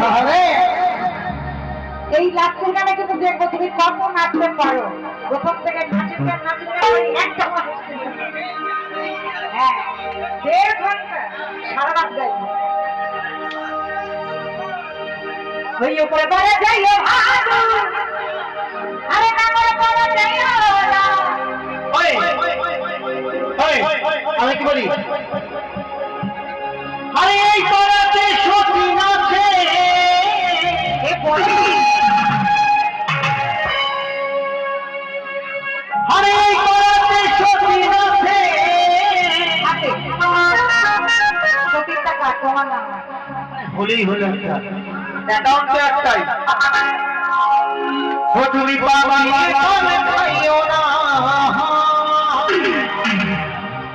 তাহলে? এই লাস্টের গানে কিন্তু দেখব তুমি কত নাচতে পারো প্রথম থেকে নাচের গান নাচের গান একটা হ্যাঁ দেড় ঘণ্টা সারা রাত গাইবো ওই উপরে পাড়া যাইয়া ওই, আমি কি বলি? আরে এই পাড়াতে সতীন আছে আরে এই পাড়াতে সতীন আছে সতীর টাকা তোমার নাম। হলেই হলো অ্যাকাউন্টে একটাই। ও তুমি